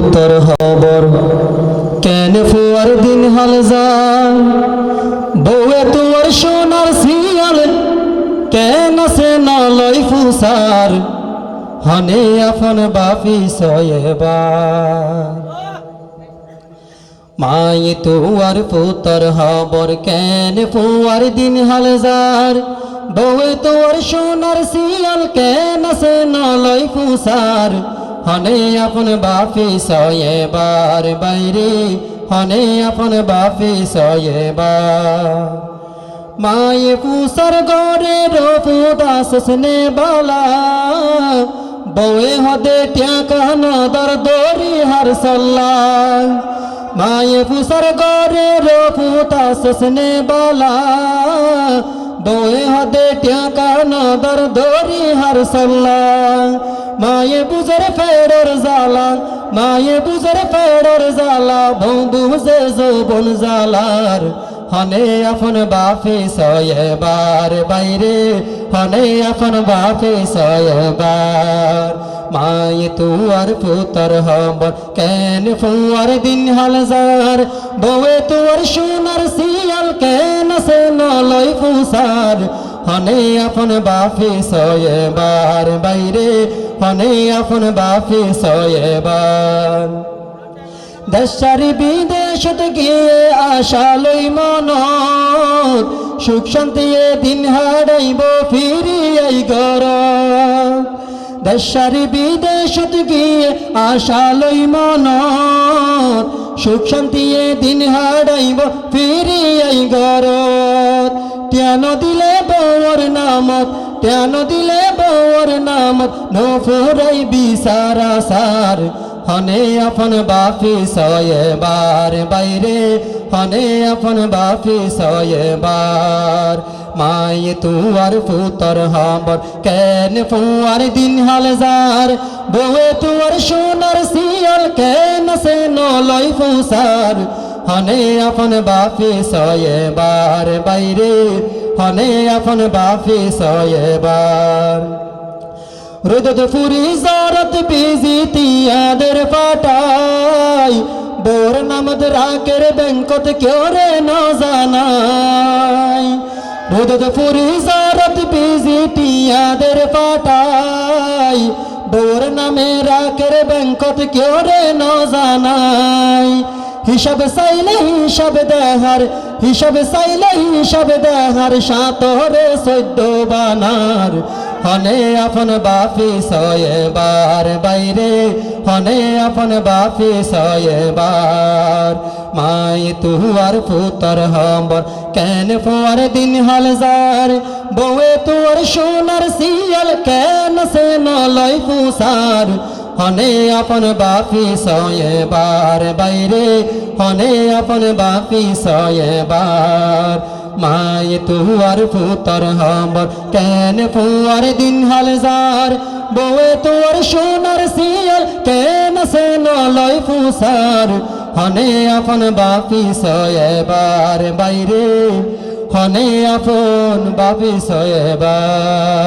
উত্তর হবর কেন ফুয়ার দিন হাল যায়? বউয়ে তোমার সোনার শিয়াল, কেন সে নলয় ফুসার? হনে আপন বাপি সয়েবার মাই তুয়ার পুতর হবর কেন ফুয়ার দিন হাল যার বউয়ে তোর সোনার শিয়াল, কেন সে নলয় ফুসার? হনে আপন বাপি সয়েবার বাইরে, হনে আপন বাপি সয়েবার মায়ে পুসার গড়ে রপু দাস স্নে বালা, বউয়ে হদে ট্যাকা নদর দরি হার সল্লা। মায়ে পুসার গড়ে রপু দাস স্নে বালা, বউয়ে হদে ট্যাকা নদর দরি হার সল্লা। মায়ে বুজর ফেরর জালা মায়ে বুজর ফেরর জালা বউ বুঝে যৌবন জালার হনে আপন বাপে সয়বার বাইরে, হনে আপন বাপে সয়বার মায়ে তুয়ার পুতর হবর কেন ফুয়ার দিন হালজার বউয়ে তুয়ার সোনার শিয়াল, কেন সে নলয় ফুসার? হনে আপন বাপে সয়বার বাইরে হনে আপন বাপে সয়বার দেশারি বিদেশত গিয়ে আশালই মন, সুখ শান্তি দিন হারাইব, ফিরিয়াই গর দেশারি বিদেশত গিয়ে আশালই মন, সুখ শান্তি দিন হারাইব, ফিরিয়াই গর ত্যান দিলে বৌর নামত ত্যান দিলে বৌর নামত, নফরাই বিসারা সার হনে আপন বাপি সয়েবার বাইরে, হনে আপন বাপি সয়েবার মায়ে তুয়ার পুতর হবর, কেন ফুয়ার দিন হাল যার? বউয়ে তুয়ার সোনার শিয়াল, কেন সে নলয় ফুসার হনে আপন বাপি সয়েবার বাইরে হনে আপন বাপি সয়েবার রোদত ফুরি জারত বিজি তিয়াদের পাটাই বোর নামদ রাকের ব্যাংকত কেউ রে ন জানাই। রোদত ফুরি জারত বিজি তিয়াদের পাটাই বোর নামে রাকের ব্যাংকত কেউ রে ন জানাই। হিসাব চাইলে হিসাব দেহার, হিসাব চাইলে হিসাব দেহার, সাতরে সদ্য বানার। হনে আপন বাপি সয়েবার বাইরে, হনে আপন বাপি সয়েবার মাই তুয়ার পুতর হম্বর, কেন ফুয়ার দিন হালজার বউয়ে তুয়ার সোনার শিয়াল, কেন সে নলয় ফুসার হনে আপন বাপি সয়েবার বাইরে, হনে আপন বাপি সয়েবার মায়ে তুয়ার পুতর হবর, কেন ফুয়ার দিন হালজার বউয়ে তুয়ার সোনার শিয়াল, কেন সে নলয় ফুসার হনে আপন বাপি সয়েবার বাইরে, হনে আপন বাপি সয়েবার